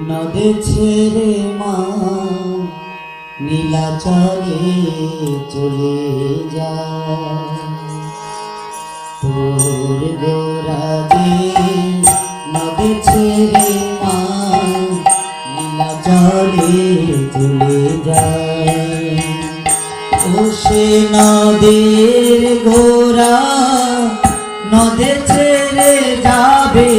নদে ছেড়ে মা নীলাচলে চলে যায় তোর গোরাজে নদে ছেড়ে মা নীলাচলে চলে যায় ও সে নদের গোরা নদে ছেড়ে যাবে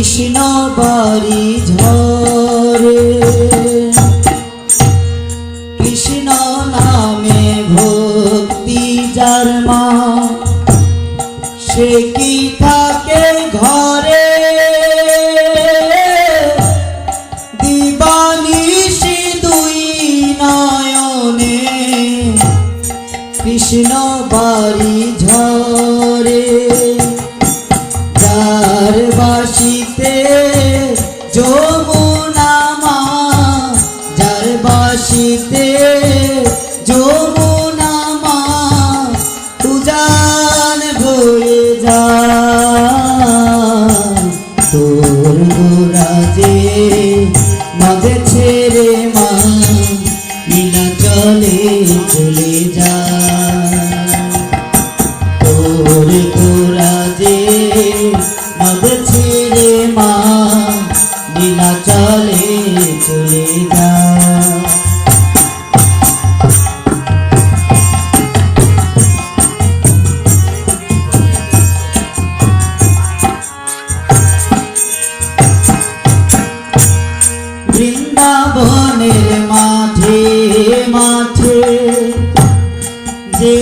কৃষ্ণ বাড়ি ঝরে। কৃষ্ণ নামে ভক্তি যার মা, সে কি থাকে ঘরে? দিবানিশি দুই নয়নে কৃষ্ণ বাড়ি ঝরে। যমুনা মা উজান ভরে যায় তোর গোরাজে নদে ছেড়ে মা নীলা চলে চলে যায় তোর গোরাজে নদে ছেড়ে মা নীলা চলে চলে যায়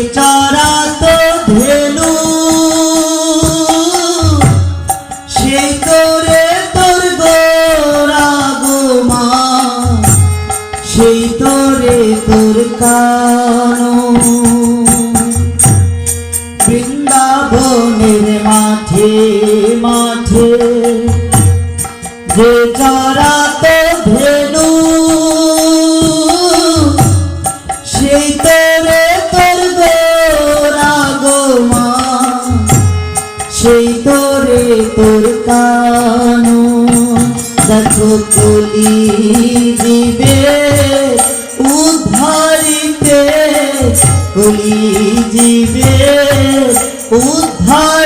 যে চরাত ধেনু, সেই তোরে তোর গোরা গোমা সেই তোরে তোর কানো। বৃন্দাবনের মাঠে মাঠে কানু দেখো কলি দিবে উদ্ধারিতে কলি জীবে উদ্ধারিতে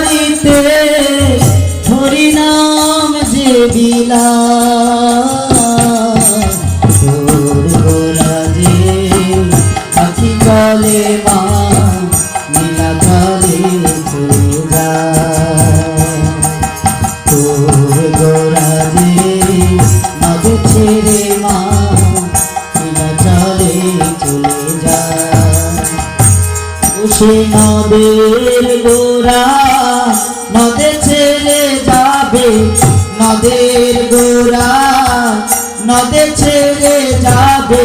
সে নদের গোরা নদে ছেড়ে যাবে, নদের গোরা নদে ছেড়ে যাবে,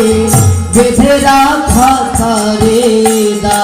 বেঁধে রাখা তারে দা